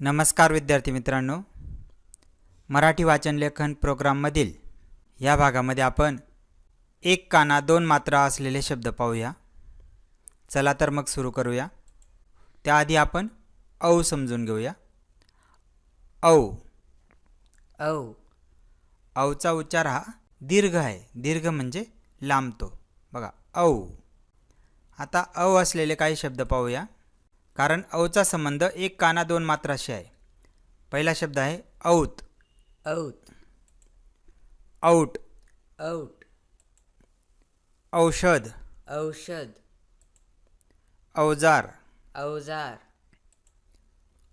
नमस्कार विद्यार्थी मित्रांनो. मराठी वाचन लेखन प्रोग्राममधील या भागामध्ये आपण एक काना दोन मात्रा असलेले शब्द पाहूया. चला तर मग सुरू करूया. त्याआधी आपण औ समजून घेऊया. औ. औ. औचा उच्चार हा दीर्घ आहे. दीर्घ म्हणजे लांबतो. बघा औ. आता औ असलेले काही शब्द पाहूया. कारण औचा संबंध एक काना दोन मात्राशी आहे. पहिला शब्द आहे औत. औत. औट. औट. औषध. औषध. अवजार अवजार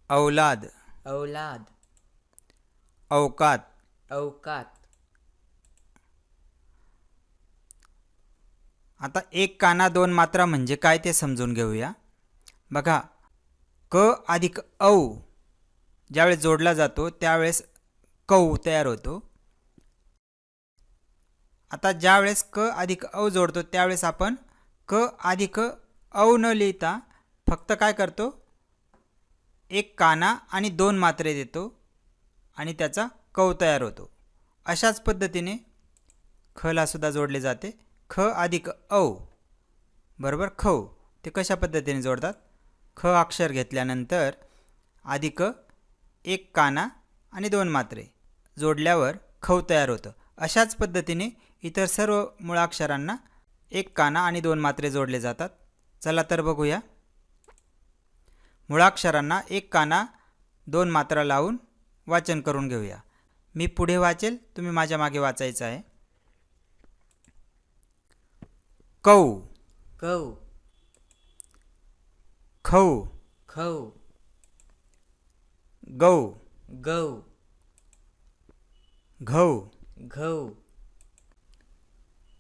औलाद. औलाद. अवकात अवकात आता एक काना दोन मात्रा म्हणजे काय ते समजून घेऊया. बघा क अधिक औ ज्यावेळेस जोडला जातो त्यावेळेस कौ तयार होतो. आता ज्यावेळेस क अधिक औ जोडतो त्यावेळेस आपण क अधिक औ न लिहिता फक्त काय करतो? एक काना आणि दोन मात्रे देतो आणि त्याचा कौ तयार होतो. अशाच पद्धतीने खला सुद्धा जोडले जाते. ख अधिक औ बरोबर? खौ ते कशा पद्धतीने जोडतात? ख अक्षर घेतल्यानंतर अधिक एक काना आणि दोन मात्रे जोडल्यावर खव तयार होतं. अशाच पद्धतीने इतर सर्व मुळाक्षरांना एक काना आणि दोन मात्रे जोडले जातात. चला तर बघूया. मुळाक्षरांना एक काना दोन मात्रा लावून वाचन करून घेऊया. मी पुढे वाचेल तुम्ही माझ्या मागे वाचायचं आहे. कौ. कौ. Co. Co. Go. Go. Go. Go.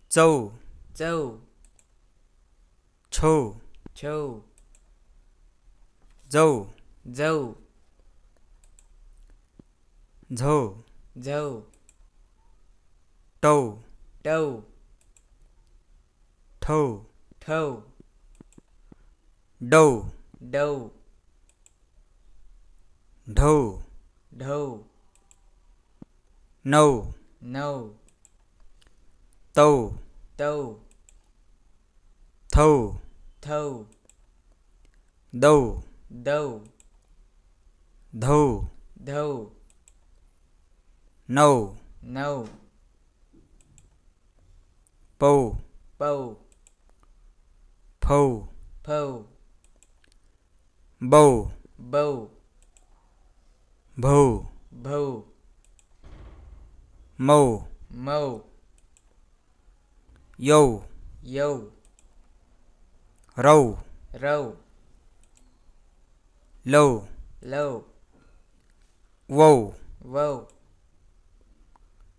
Zo. Zo. Cho. Cho. Zo. Zo. Zo. Zo. Dou. Dou. Toe. Toe. Do. Do. Do. Do. No. No. Tâu. Tâu. To. To. Do. Do. Do. Do. No. No. Po. Po. Po. Pou. Bow. Bow. Bow. Bow. Mo. Mo. Yo. Yo. Row. Row. Low. Low. Whoa. Whoa.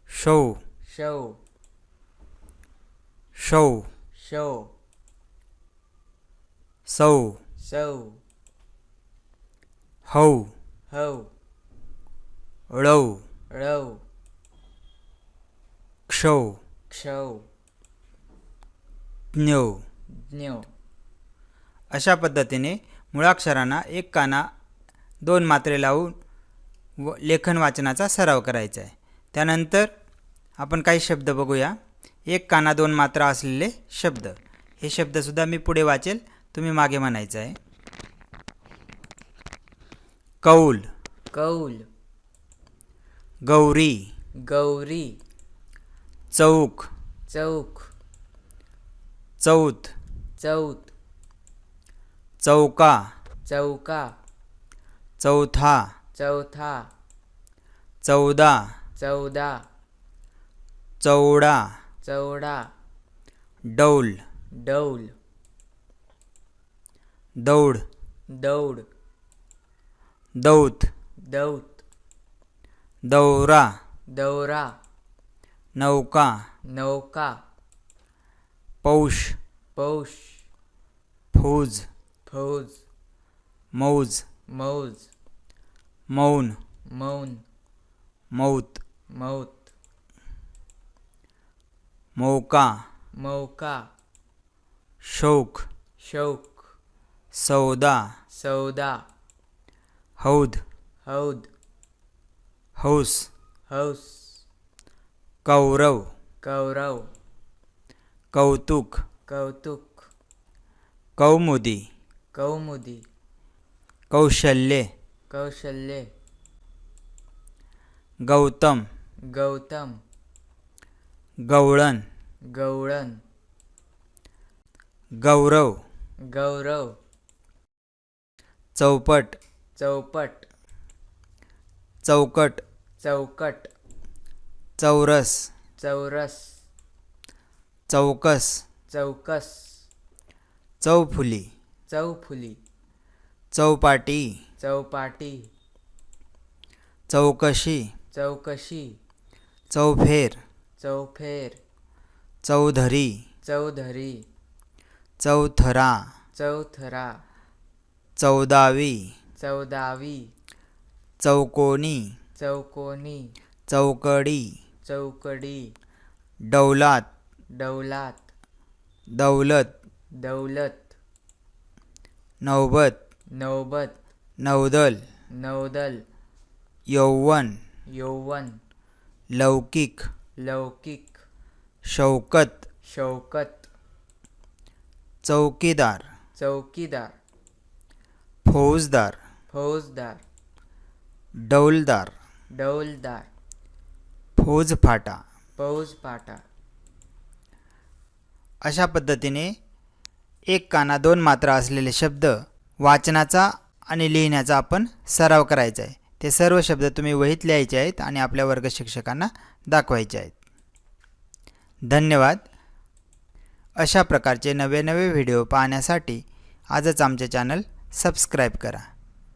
Show. Show. Show. Show. So. So. हौ हौ ळौ रौ क्षौ क्षौ ज्ञौ. ज्ञौ. अशा पद्धतीने मुळाक्षरांना एक काना दोन मात्रे लावून व लेखन वाचनाचा सराव करायचा आहे. त्यानंतर आपण काही शब्द बघूया. एक काना दोन मात्रा असलेले शब्द. हे शब्दसुद्धा मी पुढे वाचेल. तुम्ही मागे म्हणायचं आहे. कौल कौल गौरी गौरी चौक चौक चौथ चौथ चौका चौका चौथा चौथा चौदा चौदा चौडा चौडा डौल डौल दौड दौड दौत. दौत. दौरा. दौरा. नौका. नौका. पौष. पौष. फौज. फौज. मौज. मौज. मौन. मौन. मौत. मौत. मौका. मौका. शौक. शौक. सौदा. सौदा. हौद हौद हौस हौस कौरव कौरव कौतुक कौतुक कौमुदी कौमुदी कौशल्य कौशल्य गौतम गौतम गवळण गवळण गौरव गौरव चौपट चौपट. चौकट. चौकट. चौरस. चौरस. चौकस. चौकस. चौफुली. चौफुली. चौपाटी. चौपाटी. चौकशी. चौकशी. चौफेर. चौफेर. चौधरी. चौधरी. चौथरा. चौथरा. चौदावी. चौदावी. चौकोनी. चौकोनी. चौकडी. चौकडी. डौलात डौलात दौलत. दौलत. नौबत. नौबत. नौदल. नौदल. यौवन. यौवन. लौकिक. लौकिक. शौकत. शौकत. चौकीदार. चौकीदार. फौजदार. फौजदार। डौलदार। डौलदार। फौजफाटा। फौजपाटा अशा पद्धतीने एक काना दोन मात्रा असलेले शब्द वाचनाचा आणि लिहिण्याचा आपण सराव करायचा आहे. ते सर्व शब्द तुम्ही वहीत लिहायचे आहेत आणि आपल्या वर्ग शिक्षकांना दाखवायचे आहेत. धन्यवाद. अशा प्रकारचे नवे नवे व्हिडिओ पाहण्यासाठी आजच आमचे चॅनल सबस्क्राईब करा.